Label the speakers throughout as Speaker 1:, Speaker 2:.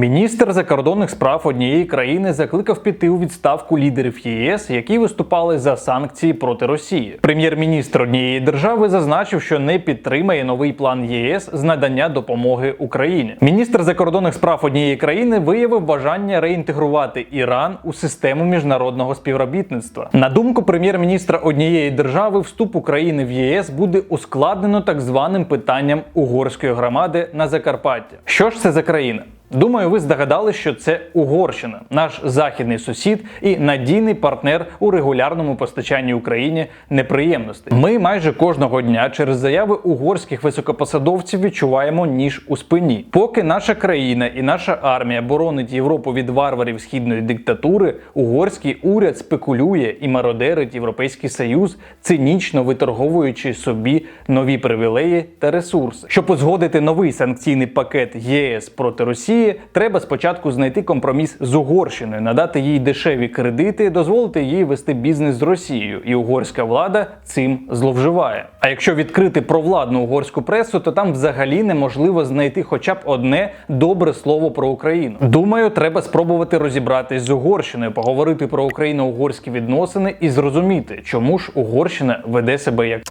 Speaker 1: Міністр закордонних справ однієї країни закликав піти у відставку лідерів ЄС, які виступали за санкції проти Росії. Прем'єр-міністр однієї держави зазначив, що не підтримає новий план ЄС з надання допомоги Україні. Міністр закордонних справ однієї країни виявив бажання реінтегрувати Іран у систему міжнародного співробітництва. На думку прем'єр-міністра однієї держави, вступ України в ЄС буде ускладнено так званим питанням угорської громади на Закарпаття. Що ж це за країна? Думаю, ви здогадали, що це Угорщина, наш західний сусід і надійний партнер у регулярному постачанні Україні неприємностей. Ми майже кожного дня через заяви угорських високопосадовців відчуваємо ніж у спині. Поки наша країна і наша армія боронить Європу від варварів східної диктатури, угорський уряд спекулює і мародерить Європейський Союз, цинічно виторговуючи собі нові привілеї та ресурси. Щоб узгодити новий санкційний пакет ЄС проти Росії. Треба спочатку знайти компроміс з Угорщиною, надати їй дешеві кредити, дозволити їй вести бізнес з Росією, і угорська влада цим зловживає. А якщо відкрити провладну угорську пресу, то там взагалі неможливо знайти хоча б одне добре слово про Україну. Думаю, треба спробувати розібратись з Угорщиною, поговорити про україно-угорські відносини і зрозуміти, чому ж Угорщина веде себе як.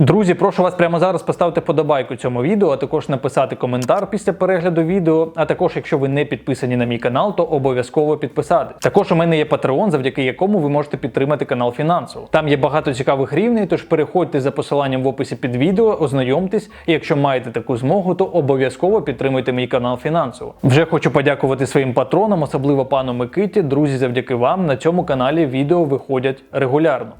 Speaker 1: Друзі, прошу вас прямо зараз поставити подобайку цьому відео, а також написати коментар після перегляду відео. А також, якщо ви не підписані на мій канал, то обов'язково підписати. Також у мене є Patreon, завдяки якому ви можете підтримати канал фінансово. Там є багато цікавих рівней, тож переходьте за посиланням в описі під відео, ознайомтесь, і якщо маєте таку змогу, то обов'язково підтримуйте мій канал фінансово. Вже хочу подякувати своїм патронам, особливо пану Микиті. Друзі, завдяки вам на цьому каналі відео виходять регулярно.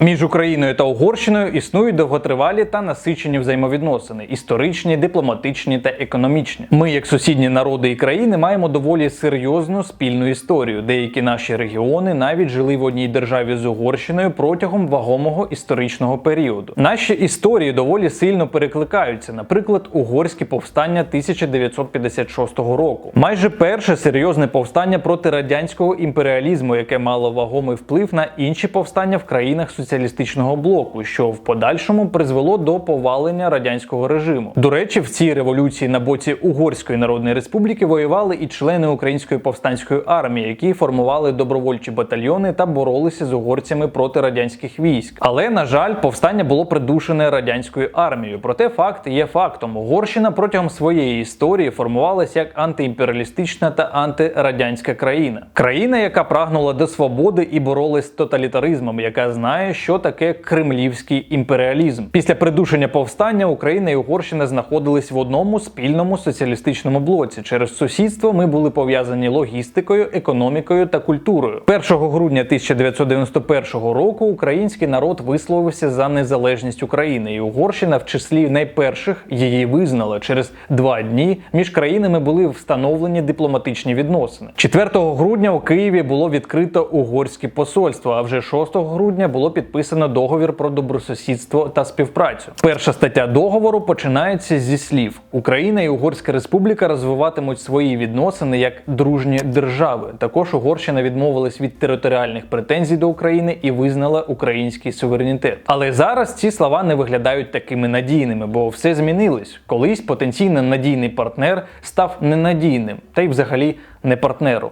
Speaker 1: Між Україною та Угорщиною існують довготривалі та насичені взаємовідносини історичні, дипломатичні та економічні. Ми, як сусідні народи і країни, маємо доволі серйозну спільну історію. Деякі наші регіони навіть жили в одній державі з Угорщиною протягом вагомого історичного періоду. Наші історії доволі сильно перекликаються. Наприклад, угорське повстання 1956 року. Майже перше серйозне повстання проти радянського імперіалізму, яке мало вагомий вплив на інші повстання в країнах соціалістичного блоку, що в подальшому призвело до повалення радянського режиму. До речі, в цій революції на боці Угорської Народної Республіки воювали і члени Української повстанської армії, які формували добровольчі батальйони та боролися з угорцями проти радянських військ. Але на жаль, повстання було придушене радянською армією. Проте факт є фактом: Угорщина протягом своєї історії формувалася як антиімперіалістична та антирадянська країна, країна, яка прагнула до свободи і боролась з тоталітаризмом, яка знає що таке кремлівський імперіалізм. Після придушення повстання Україна і Угорщина знаходились в одному спільному соціалістичному блоці. Через сусідство ми були пов'язані логістикою, економікою та культурою. 1 грудня 1991 року український народ висловився за незалежність України, і Угорщина в числі найперших її визнала. Через два дні між країнами були встановлені дипломатичні відносини. 4 грудня у Києві було відкрито угорське посольство. А вже 6 грудня було підписано договір про добросусідство та співпрацю. Перша стаття договору починається зі слів: Україна і Угорська Республіка розвиватимуть свої відносини як дружні держави. Також Угорщина відмовилась від територіальних претензій до України і визнала український суверенітет. Але зараз ці слова не виглядають такими надійними, бо все змінилось. Колись потенційно надійний партнер став ненадійним, та й взагалі не партнером.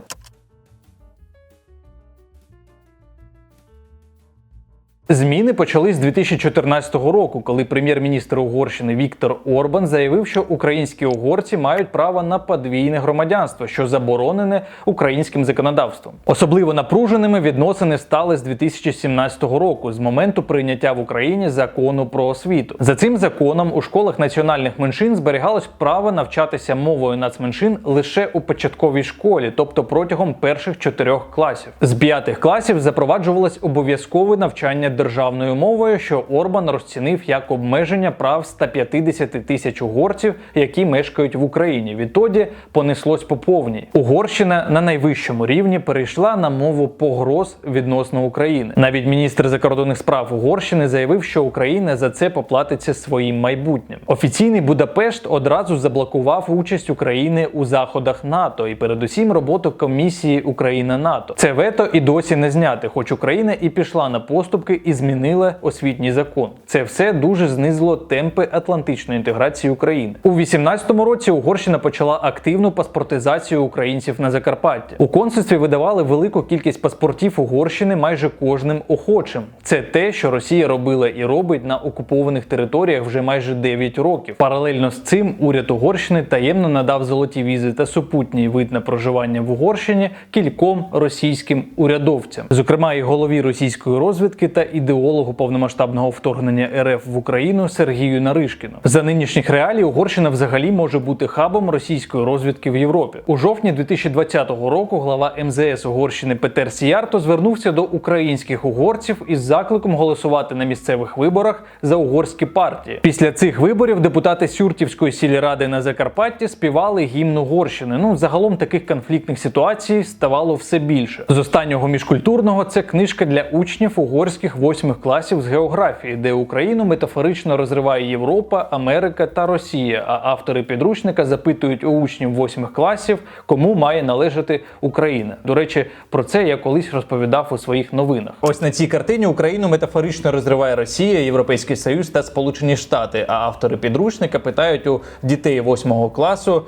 Speaker 1: Зміни почались з 2014 року, коли прем'єр-міністр Угорщини Віктор Орбан заявив, що українські угорці мають право на подвійне громадянство, що заборонене українським законодавством. Особливо напруженими відносини стали з 2017 року, з моменту прийняття в Україні закону про освіту. За цим законом у школах національних меншин зберігалось право навчатися мовою нацменшин лише у початковій школі, тобто протягом перших чотирьох класів. З п'ятих класів запроваджувалось обов'язкове навчання державною мовою, що Орбан розцінив як обмеження прав 150 тисяч угорців, які мешкають в Україні. Відтоді понеслось по повній. Угорщина на найвищому рівні перейшла на мову погроз відносно України. Навіть міністр закордонних справ Угорщини заявив, що Україна за це поплатиться своїм майбутнім. Офіційний Будапешт одразу заблокував участь України у заходах НАТО і передусім роботу комісії Україна НАТО. Це вето і досі не зняти, хоч Україна і пішла на поступки і змінила освітній закон. Це все дуже знизило темпи атлантичної інтеграції України. У 18-му році Угорщина почала активну паспортизацію українців на Закарпатті. У консульстві видавали велику кількість паспортів Угорщини майже кожним охочим. Це те, що Росія робила і робить на окупованих територіях вже майже 9 років. Паралельно з цим уряд Угорщини таємно надав золоті візи та супутній вид на проживання в Угорщині кільком російським урядовцям, зокрема і голові російської розвідки та ідеологу повномасштабного вторгнення РФ в Україну Сергію Наришкіну. За нинішніх реалій Угорщина взагалі може бути хабом російської розвідки в Європі. У жовтні 2020 року глава МЗС Угорщини Петер Сіярто звернувся до українських угорців із закликом голосувати на місцевих виборах за угорські партії. Після цих виборів депутати Сюртівської сільради на Закарпатті співали гімн Угорщини. Ну загалом таких конфліктних ситуацій ставало все більше. З останнього міжкультурного це книжка для учнів угорських восьмих класів з географії, де Україну метафорично розриває Європа, Америка та Росія. А автори підручника запитують у учнів восьмих класів, кому має належати Україна. До речі, про це я колись розповідав у своїх новинах. Ось на цій картині Україну метафорично розриває Росія, Європейський Союз та Сполучені Штати. А автори підручника питають у дітей восьмого класу.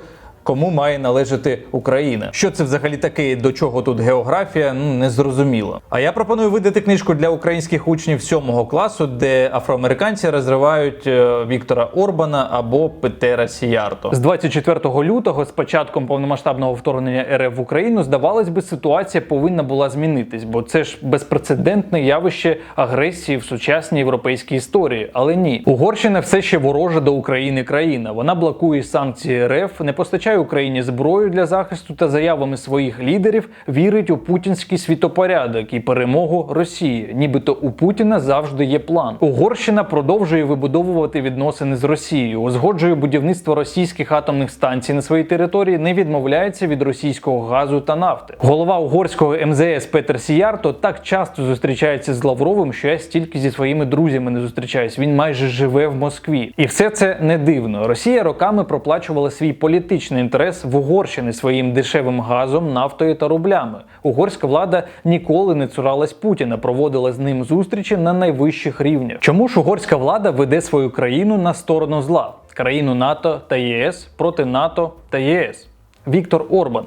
Speaker 1: Кому має належати Україна? Що це взагалі таке? До чого тут географія? Ну не зрозуміло. А я пропоную видати книжку для українських учнів сьомого класу, де афроамериканці розривають е, Віктора Орбана або Петера Сіярто. З 24 лютого, з початком повномасштабного вторгнення РФ в Україну, здавалось би, ситуація повинна була змінитись, бо це ж безпрецедентне явище агресії в сучасній європейській історії. Але ні, Угорщина все ще ворожа до України країна. Вона блокує санкції РФ, не постачає Україні зброю для захисту та заявами своїх лідерів вірить у путінський світопорядок і перемогу Росії. Нібито у Путіна завжди є план. Угорщина продовжує вибудовувати відносини з Росією, узгоджує будівництво російських атомних станцій на своїй території, не відмовляється від російського газу та нафти. Голова угорського МЗС Петер Сіярто так часто зустрічається з Лавровим, що я стільки зі своїми друзями не зустрічаюсь. Він майже живе в Москві, і все це не дивно. Росія роками проплачувала свій політичний інтерес в Угорщини своїм дешевим газом, нафтою та рублями. Угорська влада ніколи не цуралась Путіна, проводила з ним зустрічі на найвищих рівнях. Чому ж угорська влада веде свою країну на сторону зла? Країну НАТО та ЄС проти НАТО та ЄС. Віктор Орбан.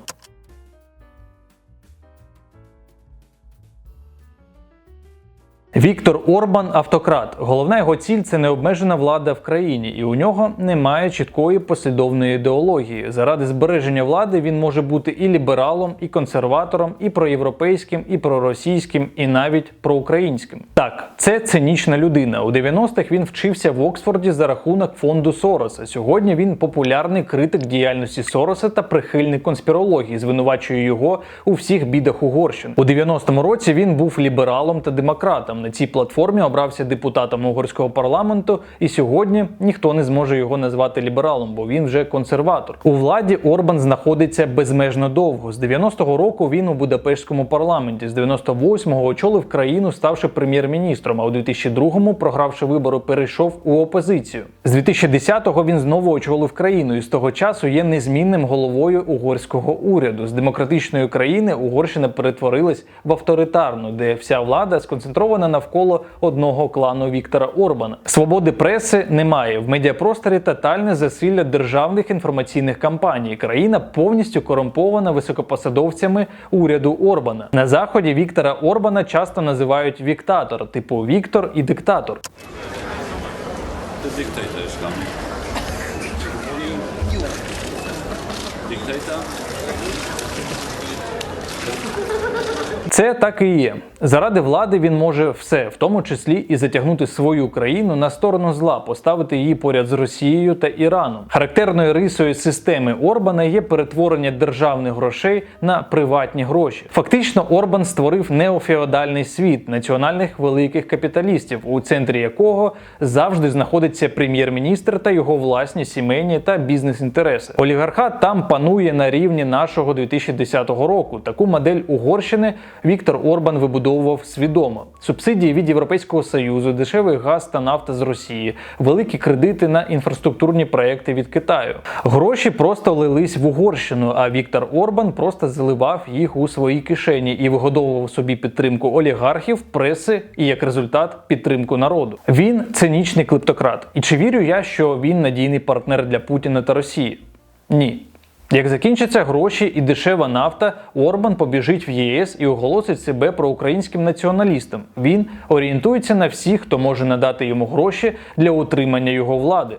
Speaker 1: Віктор Орбан автократ. Головна його ціль це необмежена влада в країні, і у нього немає чіткої послідовної ідеології. Заради збереження влади він може бути і лібералом, і консерватором, і проєвропейським, і проросійським, і навіть проукраїнським. Так, це цинічна людина. У 90-х він вчився в Оксфорді за рахунок фонду Сороса. Сьогодні він популярний критик діяльності Сороса та прихильник конспірології, звинувачує його у всіх бідах Угорщини. У 90-му році він був лібералом та демократом. На цій платформі обрався депутатом угорського парламенту, і сьогодні ніхто не зможе його назвати лібералом, бо він вже консерватор. У владі Орбан знаходиться безмежно довго. З 90-го року він у Будапештському парламенті, з 98-го очолив країну, ставши прем'єр-міністром. А у 2002-му, програвши вибори, перейшов у опозицію. З 2010-го він знову очолив країну і з того часу є незмінним головою угорського уряду. З демократичної країни Угорщина перетворилась в авторитарну, де вся влада сконцентрована навколо одного клану Віктора Орбана. Свободи преси немає. В медіапросторі тотальне засилля державних інформаційних кампаній. Країна повністю корумпована високопосадовцями уряду Орбана. На заході Віктора Орбана часто називають віктатор, типу Віктор і диктатор. Це так і є. Заради влади він може все, в тому числі і затягнути свою країну на сторону зла, поставити її поряд з Росією та Іраном. Характерною рисою системи Орбана є перетворення державних грошей на приватні гроші. Фактично, Орбан створив неофеодальний світ національних великих капіталістів, у центрі якого завжди знаходиться прем'єр-міністр та його власні сімейні та бізнес-інтереси. Олігархат там панує на рівні нашого 2010 року. Таку модель Угорщини Віктор Орбан вибудовував свідомо субсидії від Європейського союзу, дешевий газ та нафта з Росії, великі кредити на інфраструктурні проекти від Китаю. Гроші просто лились в Угорщину, а Віктор Орбан просто заливав їх у свої кишені і вигодовував собі підтримку олігархів, преси і як результат підтримку народу. Він цинічний клептократ. І чи вірю я, що він надійний партнер для Путіна та Росії? Ні. Як закінчаться гроші і дешева нафта, Орбан побіжить в ЄС і оголосить себе проукраїнським націоналістом. Він орієнтується на всіх, хто може надати йому гроші для утримання його влади.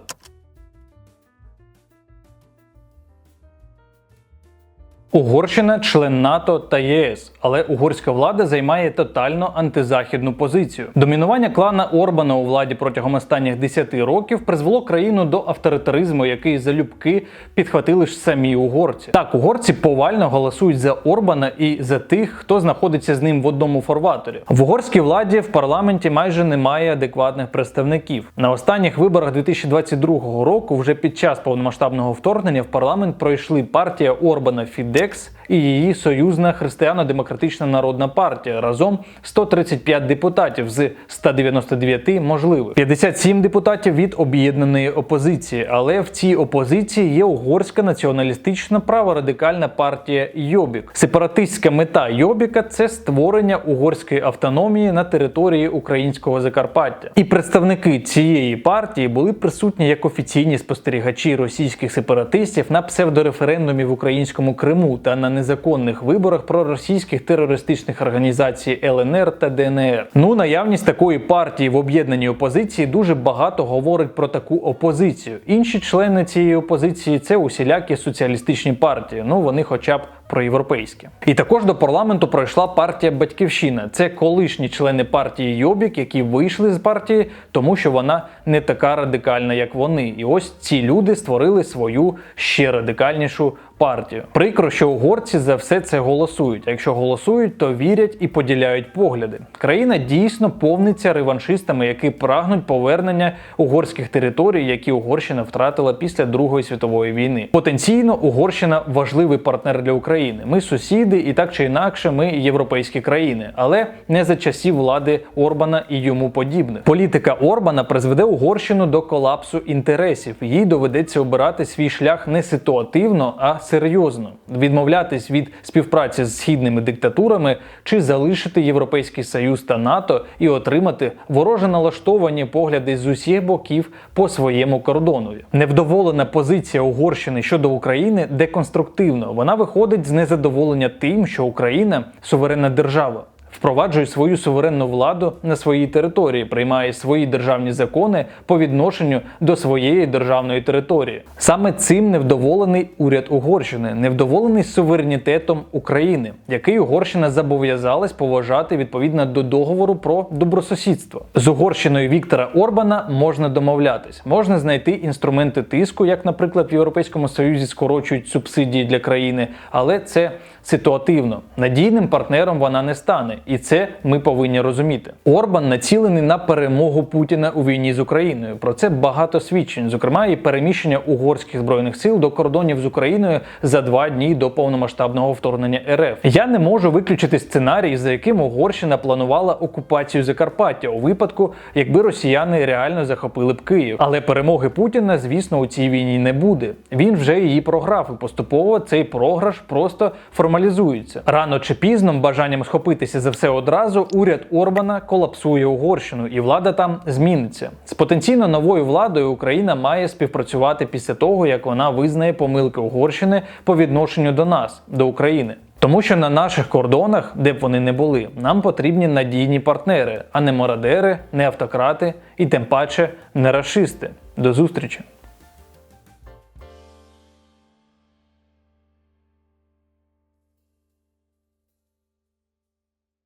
Speaker 1: Угорщина член НАТО та ЄС, але угорська влада займає тотально антизахідну позицію. Домінування клана Орбана у владі протягом останніх 10 років призвело країну до авторитаризму, який залюбки підхватили ж самі угорці. Так, угорці повально голосують за Орбана і за тих, хто знаходиться з ним в одному фарваторі. В угорській владі в парламенті майже немає адекватних представників. На останніх виборах 2022 року, вже під час повномасштабного вторгнення, в парламент пройшли партія Орбана Фідекс і її союзна християно-демократична народна партія. Разом 135 депутатів з 199 можливих. 57 депутатів від об'єднаної опозиції. Але в цій опозиції є угорська націоналістична праворадикальна партія Йобік. Сепаратистська мета Йобіка це створення угорської автономії на території українського Закарпаття. І представники цієї партії були присутні як офіційні спостерігачі російських сепаратистів на псевдореферендумі в українському Криму та на незаконних виборах проросійських терористичних організацій ЛНР та ДНР. Ну, наявність такої партії в об'єднаній опозиції дуже багато говорить про таку опозицію. Інші члени цієї опозиції це усілякі соціалістичні партії. Ну вони, хоча б проєвропейські. І також до парламенту пройшла партія Батьківщина. Це колишні члени партії Йобік, які вийшли з партії, тому що вона не така радикальна, як вони. І ось ці люди створили свою ще радикальнішу партію. Прикро, що угорці за все це голосують. А якщо голосують, то вірять і поділяють погляди. Країна дійсно повниться реваншистами, які прагнуть повернення угорських територій, які Угорщина втратила після Другої світової війни. Потенційно Угорщина важливий партнер для України. Ми сусіди, і так чи інакше, ми європейські країни, але не за часів влади Орбана і йому подібних. Політика Орбана призведе Угорщину до колапсу інтересів. Їй доведеться обирати свій шлях не ситуативно, а серйозно, відмовлятись від співпраці з східними диктатурами чи залишити Європейський Союз та НАТО і отримати вороже налаштовані погляди з усіх боків по своєму кордону. Невдоволена позиція Угорщини щодо України деконструктивна. Вона виходить з незадоволення тим, що Україна суверенна держава. Впроваджує свою суверенну владу на своїй території, приймає свої державні закони по відношенню до своєї державної території. Саме цим невдоволений уряд Угорщини, невдоволений суверенітетом України, який Угорщина зобов'язалась поважати відповідно до договору про добросусідство. З Угорщиною Віктора Орбана можна домовлятись, можна знайти інструменти тиску, як, наприклад, в Європейському Союзі скорочують субсидії для країни, але це ситуативно. Надійним партнером вона не стане, і це ми повинні розуміти. Орбан націлений на перемогу Путіна у війні з Україною. Про це багато свідчень, зокрема, і переміщення угорських збройних сил до кордонів з Україною за два дні до повномасштабного вторгнення РФ. Я не можу виключити сценарій, за яким Угорщина планувала окупацію Закарпаття у випадку, якби росіяни реально захопили б Київ. Але перемоги Путіна, звісно, у цій війні не буде. Він вже її програв, і поступово цей програш просто формалізується. Рано чи пізно бажанням схопитися за все одразу, уряд Орбана колапсує Угорщину, і влада там зміниться. З потенційно новою владою Україна має співпрацювати після того, як вона визнає помилки Угорщини по відношенню до нас, до України. Тому що на наших кордонах, де б вони не були, нам потрібні надійні партнери, а не мародери, не автократи і тим паче не расисти. До зустрічі!